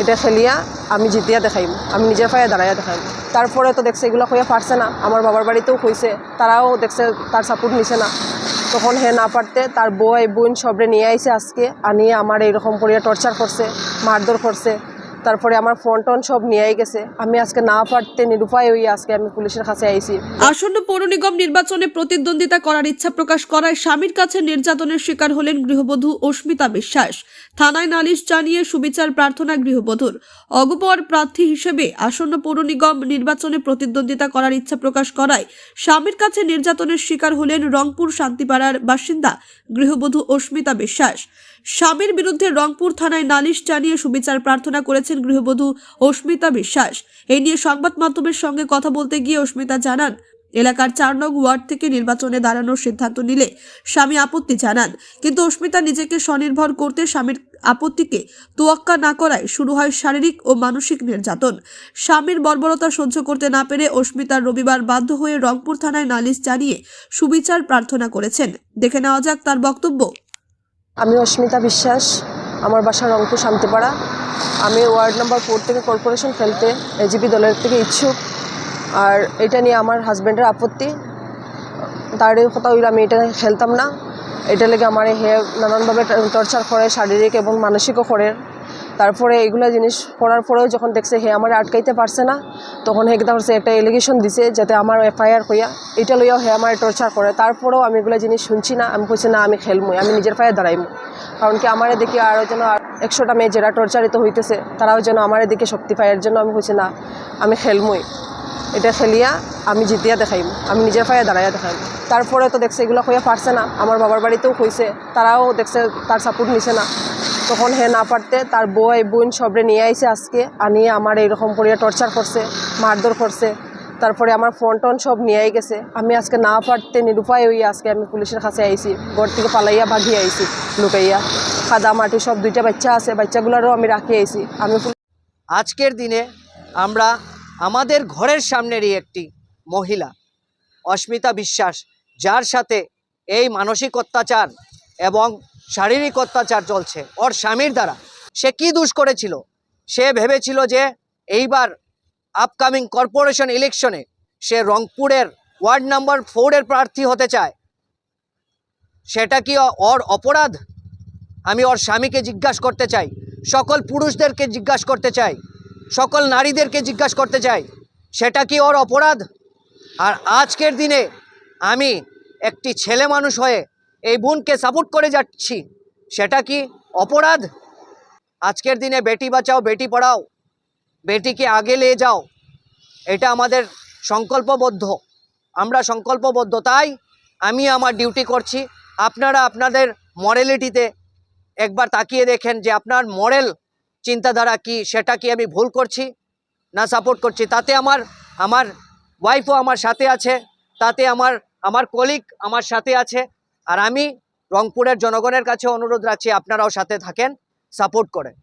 এটা খেলিয়া আমি জিতিয়া দেখাইম, আমি নিজের পায়ে দাঁড়াইয়া দেখাইম। তারপরে তো দেখছে এগুলো হইয়া পারছে না, আমার বাবার বাড়িতেও হয়েছে তারাও দেখছে তার সাপোর্ট নিছে না। তখন হে না পারতে তার বই বোন সবরে নিয়ে আইছে আজকে, আনিয়ে আমার এইরকম করিয়া টর্চার করছে, মারধর করছে। তারপরে আমার ফোন টোন সব নিয়েই গেছে। আমি আজকে না পারতে নিরুপায় হইয়া আজকে আমি পুলিশের কাছে আইছি। আসন্ন পৌর নিগম নির্বাচনে প্রতিদ্বন্দ্বিতা করার ইচ্ছা প্রকাশ করায় স্বামীর কাছে নির্যাতনের শিকার হলেন গৃহবধূ অস্মিতা বিশ্বাস। থানায় নালিশ জানিয়ে সুবিচার প্রার্থনা গৃহবধূর। অগপর প্রার্থী হিসেবে আসন্ন পৌর নিগম নির্বাচনে প্রতিদ্বন্দ্বিতা করার ইচ্ছা প্রকাশ করায় স্বামীর কাছে নির্যাতনের শিকার হলেন রংপুর শান্তিপাড়ার বাসিন্দা গৃহবধূ অস্মিতা বিশ্বাস। স্বামীর বিরুদ্ধে রংপুর থানায় নালিশ জানিয়ে সুবিচার প্রার্থনা করেছেন গৃহবধূ অস্মিতা বিশ্বাস। এই নিয়ে সংবাদ মাধ্যমের সঙ্গে কথা বলতে গিয়ে অস্মিতা জানান, এলাকার চার নং ওয়ার্ড থেকে নির্বাচনে দাঁড়ানোর সিদ্ধান্ত নিলে স্বামী আপত্তি জানান। কিন্তু অস্মিতা নিজেকে স্বনির্ভর করতে স্বামীর আপত্তিকে তোয়াক্কা না করায় শুরু হয় শারীরিক ও মানসিক নির্যাতন। স্বামীর বর্বরতা সহ্য করতে না পেরে অস্মিতার রবিবার বাধ্য হয়ে রংপুর থানায় নালিশ জানিয়ে সুবিচার প্রার্থনা করেছেন। দেখে নেওয়া যাক তার বক্তব্য। আমি অস্মিতা বিশ্বাস, আমার বাসা রংপুর শান্তিপাড়া। আমি ওয়ার্ড নাম্বার ফোর থেকে কর্পোরেশন খেলতে এজিপি দলের থেকে ইচ্ছুক। আর এটা নিয়ে আমার হাজব্যান্ডের আপত্তি। তার কথা হইলে, আমি এটা খেলতাম না। এটা লেগে আমার হে নানানভাবে টর্চার করে, শারীরিক এবং মানসিকও করে তারপরে এগুলো জিনিস করার পরেও যখন দেখছে, হে, আমার আটকাইতে পারছে না, তখন হে করছে একটা এলিগেশন দিছে যাতে আমার এফআইআর হইয়া এটা লইয়াও হে, আমার টর্চার করে। তারপরেও আমি এগুলো জিনিস শুনছি না। আমি কইছি, না, আমি খেলমই, আমি নিজের পায়ে দাঁড়াইমু। কারণ কি আমারে দেখি আরও যেন একশোটা মেয়ে যারা টর্চারিত হইতেছে, তারাও যেন আমার দিকে শক্তি পায়। এর জন্য আমি কইছি, না, আমি খেলমই। এটা খেলিয়া আমি জিতিয়া দেখাইম। আমি নিজের পায়ে দাঁড়াইয়া দেখাইম। তারপরে তো দেখছে, এগুলো হইয়া পারছে না। আমার বাবার বাড়িতেও হয়েছে তারাও দেখছে, তার সাপোর্ট নিছে না। তখন হে না পারতে, তার বই বোন সবরে নিয়ে আইছে আজকে, আনিয়ে আমার এইরকম করিয়া টর্চার করছে, মারধর করছে। তারপরে আমার ফোন টোন সব নিয়েই গেছে। আমি আজকে না পারতে, নিরুপায় হইয়া আজকে আমি পুলিশের কাছে আইছি, ঘর থেকে পালাইয়া ভাগিয়ে আইছি, লুকাইয়া। খাদা মাটি সব দুইটা বাচ্চা আছে, বাচ্চাগুলোরও আমি রাখি আইছি। আমি আজকের দিনে আমরা আমাদের ঘরের সামনেরই একটি মহিলা, অস্মিতা বিশ্বাস, যার সাথে এই মানসিক অত্যাচার এবং শারীরিক অত্যাচার চলছে। ওর স্বামীর দ্বারা। সে কি দোষ করেছিল? সে ভেবেছিল যে এইবার আপকামিং কর্পোরেশন ইলেকশনে সে রংপুরের ওয়ার্ড নাম্বার ফোরের প্রার্থী হতে চায়। সেটা কি ওর অপরাধ? আমি ওর স্বামীকে জিজ্ঞাসা করতে চাই। সকল পুরুষদেরকে জিজ্ঞাসা করতে চাই। সকল নারীদেরকে জিজ্ঞাসা করতে চাই। সেটা কি ওর অপরাধ? আর আজকের দিনে আমি একটি ছেলে মানুষ হয়ে এই বোনকে সাপোর্ট করে যাচ্ছি। সেটা কি অপরাধ? আজকের দিনে বেটি বাঁচাও, বেটি পড়াও, বেটিকে আগে নিয়ে যাও। এটা আমাদের সংকল্পবদ্ধ। আমরা সংকল্পবদ্ধ, তাই আমি আমার ডিউটি করছি। আপনারা আপনাদের মরেলিটিতে একবার তাকিয়ে দেখেন যে আপনার মরেল চিন্তাধারা কি, সেটা কি আমি ভুল করছি না সাপোর্ট করছি? তাতে আমার আমার ওয়াইফও আমার সাথে আছে, তাতে আমার আমার কলিগ আমার সাথে আছে। আর আমি রংপুরের জনগণের কাছে অনুরোধ রাখছি আপনারাও সাথে থাকেন সাপোর্ট করেন।